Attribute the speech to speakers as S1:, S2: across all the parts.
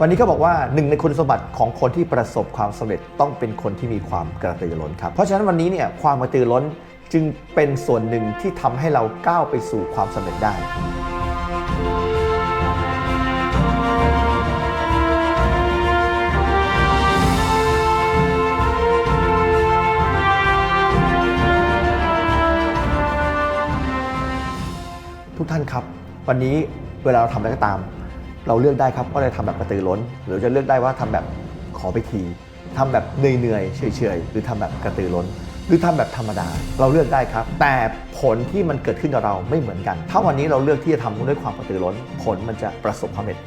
S1: วันนี้ก็บอกว่าหนึ่งในคุณสมบัติของคนที่ประสบความสำเร็จต้องเป็นคนที่มีความกระตือร้นครับ เพราะฉะนั้นวันนี้เนี่ยความกระตือร้นจึงเป็นส่วนหนึ่งที่ทำให้เราก้าวไปสู่ความสำเร็จได้ ทุกท่านครับ วันนี้เวลาเราทำอะไรก็ตาม เราเลือกได้ครับว่าจะทำแบบกระตือร้น หรือจะเลือกได้ว่าทำแบบขอไปทีทำแบบเหนื่อยๆเฉยๆหรือทำแบบกระตือร้น หรือทำแบบธรรมดา เราเลือกได้ครับ แต่ผลที่มันเกิดขึ้นกับเราไม่เหมือนกัน ถ้าวันนี้เราเลือกที่จะทำด้วยความกระตือร้น ผลมันจะประสบความสำเร็จ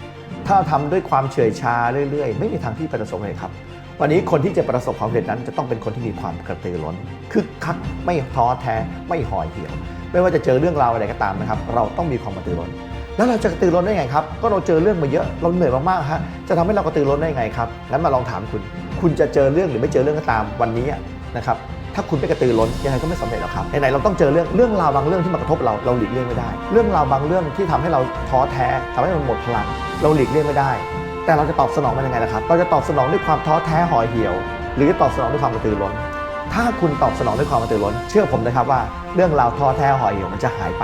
S1: ถ้าเราทำด้วยความเฉยชาเรื่อยๆ ไม่มีทางที่ประสบความสำเร็จครับวันนี้คนที่จะประสบความสำเร็จนั้นจะต้องเป็นคนที่มีความกระตือร้นคึกคักไม่ท้อแท้ไม่ห่อเหี่ยว ไม่ว่าจะเจอเรื่องราวอะไรก็ตามนะครับ เราต้องมีความกระตือร้น แล้วเราจะกระตือร้นได้ไงครับ ก็เราเจอเรื่องมาเยอะ เราเหนื่อยมากๆฮะ จะทำให้เรากระตือร้นได้ไงครับ งั้นมาลองถามคุณ คุณจะเจอเรื่องหรือไม่เจอเรื่องก็ตามวันนี้นะครับ ถ้าคุณไม่กระตือร้นยังไงก็ไม่สำเร็จหรอกครับ ไหนๆเราต้องเจอเรื่องเรื่องราวบางเรื่องที่มากระทบเรา เราหลีกเลี่ยงไม่ได้ เรื่องราวบางเรื่องที่ทำให้เราท้อแท้ทำให้มันหมดพลัง เราหลีกเลี่ยงไม่ได้ แต่เราจะตอบสนองมันยังไงล่ะครับ เราจะตอบสนองด้วยความท้อแท้ห่อเหี่ยว หรือตอบสนองด้วยความกระตือร้น ถ้าคุณตอบสนองด้วยความกระตือร้น เชื่อผมนะครับว่าเรื่องราวท้อแท้ห่อเหี่ยวมันจะหายไป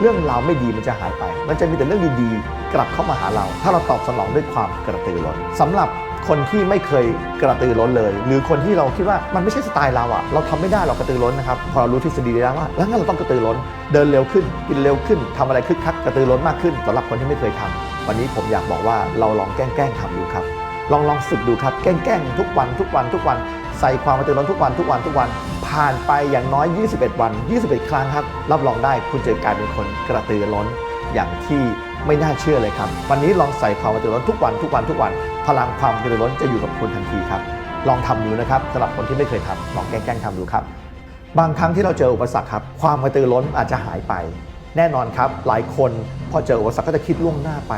S1: เรื่องราวไม่ดีมันจะหายไป มันจะมีแต่เรื่องดีๆ กลับเข้ามาหาเรา ถ้าเราตอบสนองด้วยความกระตือร้นสำหรับคนที่ไม่เคยกระตือร้นเลย หรือคนที่เราคิดว่ามันไม่ใช่สไตล์เราอะเราทำไม่ได้เรากระตือร้นนะครับพอเรารู้ทฤษฎีแล้วว่าแล้วงั้นเราต้องกระตือร้น เดินเร็วขึ้นกินเร็วขึ้นทำอะไรคึกคักกระตือร้นมากขึ้นสำหรับคนที่ไม่เคยทำวันนี้ผมอยากบอกว่าเราลองแกล้งๆทำดูครับลองลองฝึกดูครับแกล้งๆทุกวันทุกวันทุกวันใส่ความกระตือร้นทุกวันทุกวันทุกวัน ผ่านไปอย่างน้อย 21 วัน 21 ครั้งครับ รับรองได้คุณจะกลายเป็นคนกระตือร้นอย่างที่ไม่น่าเชื่อเลยครับ วันนี้ลองใส่ความกระตือร้นทุกวันทุกวันทุกวัน พลังความกระตือร้นจะอยู่กับคุณทันทีครับ ลองทำดูนะครับสำหรับคนที่ไม่เคยทำลองแกล้งๆทำดูครับ บางครั้งที่เราเจออุปสรรคครับ ความกระตือร้นอาจจะหายไป แน่นอนครับ หลายคนพอเจออุปสรรคก็จะคิดล่วงหน้าไป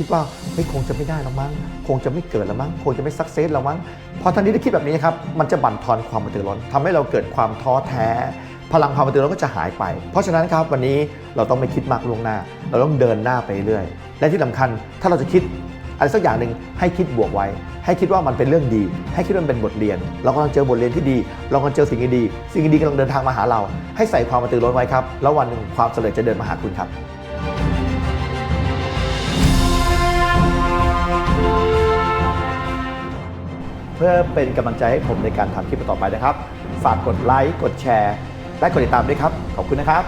S1: คิดว่าไม่คงจะไม่ได้แล้วมั้ง คงจะไม่เกิดแล้วมั้ง คงจะไม่สักเซสแล้วมั้งพอทันทีที่คิดแบบนี้ครับ มันจะบั่นทอนความกระตือร้อนทำให้เราเกิดความท้อแท้ พลังความกระตือร้อนก็จะหายไป เพราะฉะนั้นครับวันนี้เราต้องไม่คิดมากล่วงหน้า เราต้องเดินหน้าไปเรื่อย และที่สำคัญถ้าเราจะคิดอะไรสักอย่างหนึ่งให้คิดบวกไว้ ให้คิดว่ามันเป็นเรื่องดี ให้คิดว่ามันเป็นบทเรียน เรากำลังเจอบทเรียนที่ดี เรากำลังเจอสิ่งดี สิ่งดีกำลังเดินทางมาหาเรา ให้ใส่ความกระตือร้อนไว้ครับ แล้ววันหนึ่งความสำเร็จจะเดินมาหาคุณครับ พื่อเป็นกำลังใจให้ผมในการทำคลิปต่อไปนะครับ ฝากกดไลค์กดแชร์ และกดติดตามด้วยครับ ขอบคุณนะครับ